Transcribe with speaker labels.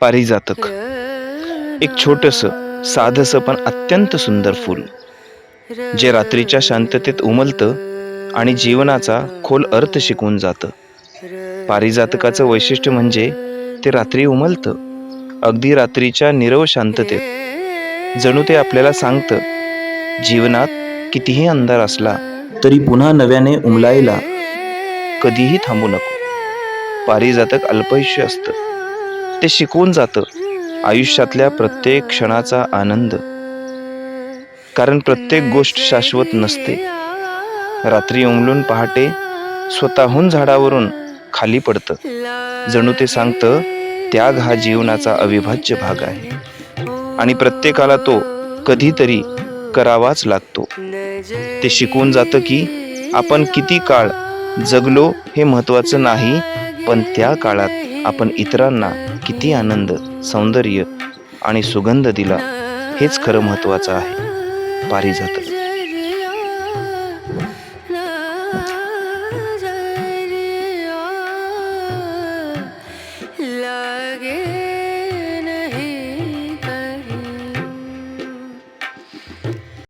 Speaker 1: पारिजातक एक छोटस साधस पण अत्यंत सुंदर फूल. जे रात्रीच्या शांततेत उमलतं आणि जीवनाचा खोल अर्थ शिकवून जातं. पारिजातकाचं वैशिष्ट्य म्हणजे ते रात्री उमलतं. अगदी रात्रीच्या निरव शांततेत. जणू ते आपल्याला सांगतं जीवनात कितीही अंधार असला तरी पुन्हा नव्याने उमलायला कधीही थांबू नको. पारिजातक अल्पयुष्य असतं. ते शिकवून जातं. आयुष्यातल्या प्रत्येक क्षणाचा आनंद. कारण प्रत्येक गोष्ट शाश्वत नसते. रात्री उमलून पहाटे स्वतःहून झाडावरून खाली पडतं. जणू ते सांगतं त्याग हा जीवनाचा अविभाज्य भाग आहे. आणि प्रत्येकाला तो कधीतरी करावाच लागतो. ते शिकवून जातं की आपण किती काळ जगलो हे महत्त्वाचं नाही पण त्या काळात आपण इतरांना किती आनंद सौंदर्य आणि सुगंध दिला हेच खरं महत्त्वाचं आहे. पारिजातक.